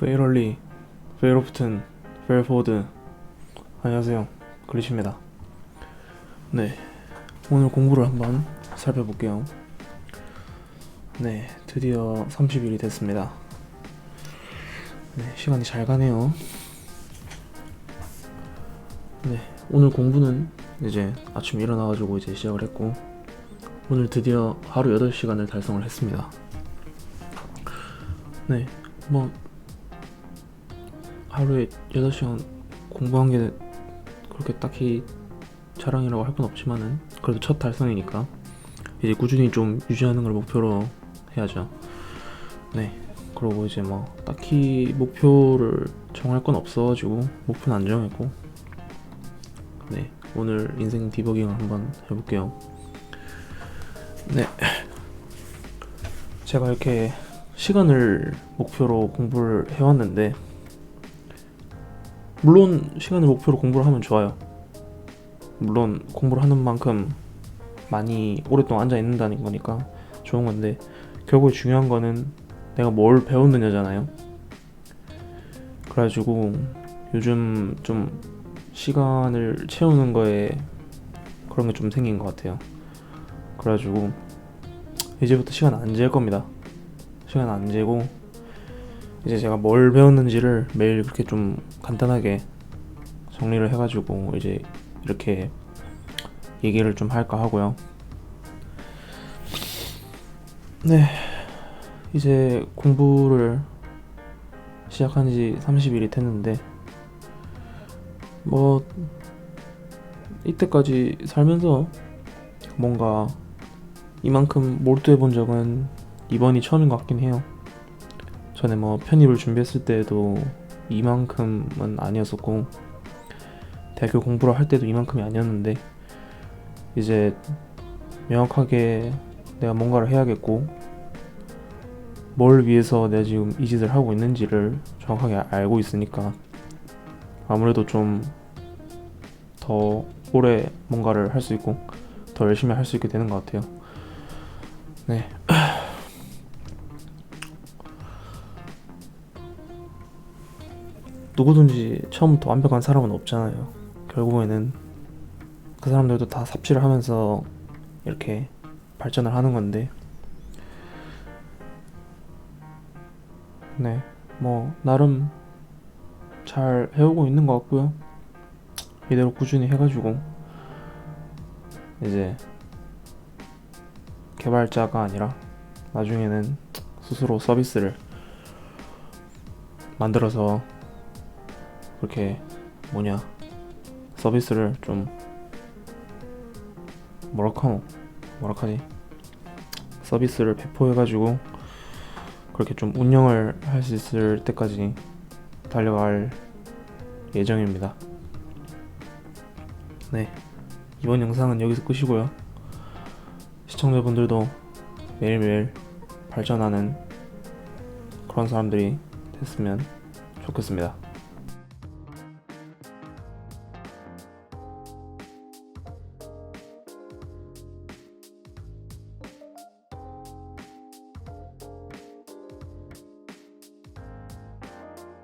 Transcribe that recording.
페이럴리, 페이로프튼, 페일포드 안녕하세요. 글리치입니다. 네 오늘 공부를 한번 살펴볼게요. 네 드디어 30일이 됐습니다. 네 시간이 잘 가네요. 네 오늘 공부는 이제 아침 일어나가지고 이제 시작을 했고 오늘 드디어 하루 8시간을 달성을 했습니다. 네뭐 하루에 8시간 공부한 게 그렇게 딱히 자랑이라고 할 건 없지만은 그래도 첫 달성이니까 이제 꾸준히 좀 유지하는 걸 목표로 해야죠. 네. 그리고 이제 뭐 딱히 목표를 정할 건 없어가지고 목표는 안 정했고 네 오늘 인생 디버깅을 한번 해볼게요. 네. 제가 이렇게 시간을 목표로 공부를 해왔는데 물론 시간을 목표로 공부를 하면 좋아요. 물론 공부를 하는 만큼 많이 오랫동안 앉아 있는다는 거니까 좋은 건데 결국에 중요한 거는 내가 뭘 배웠느냐잖아요. 그래가지고 요즘 좀 시간을 채우는 거에 그런 게 좀 생긴 것 같아요. 그래가지고 이제부터 시간 안 잴 겁니다. 시간 안 재고 이제 제가 뭘 배웠는지를 매일 그렇게 좀 간단하게 정리를 해가지고 이제 이렇게 얘기를 좀 할까 하고요. 네, 이제 공부를 시작한 지 30일이 됐는데 뭐 이때까지 살면서 뭔가 이만큼 몰두해 본 적은 이번이 처음인 것 같긴 해요. 전에 뭐 편입을 준비했을 때도 이만큼은 아니었었고 대학교 공부를 할 때도 이만큼이 아니었는데 이제 명확하게 내가 뭔가를 해야겠고 뭘 위해서 내가 지금 이 짓을 하고 있는지를 정확하게 알고 있으니까 아무래도 좀 더 오래 뭔가를 할 수 있고 더 열심히 할 수 있게 되는 것 같아요. 네. 누구든지 처음부터 완벽한 사람은 없잖아요. 결국에는 그 사람들도 다 삽질을 하면서 이렇게 발전을 하는 건데, 네, 뭐 나름 잘 해오고 있는 것 같고요. 이대로 꾸준히 해가지고 이제 개발자가 아니라 나중에는 스스로 서비스를 만들어서 그렇게 뭐냐 서비스를 좀 뭐라카노 뭐라카지 서비스를 배포해가지고 그렇게 좀 운영을 할 수 있을 때까지 달려갈 예정입니다. 네 이번 영상은 여기서 끝이고요. 시청자분들도 매일매일 발전하는 그런 사람들이 됐으면 좋겠습니다.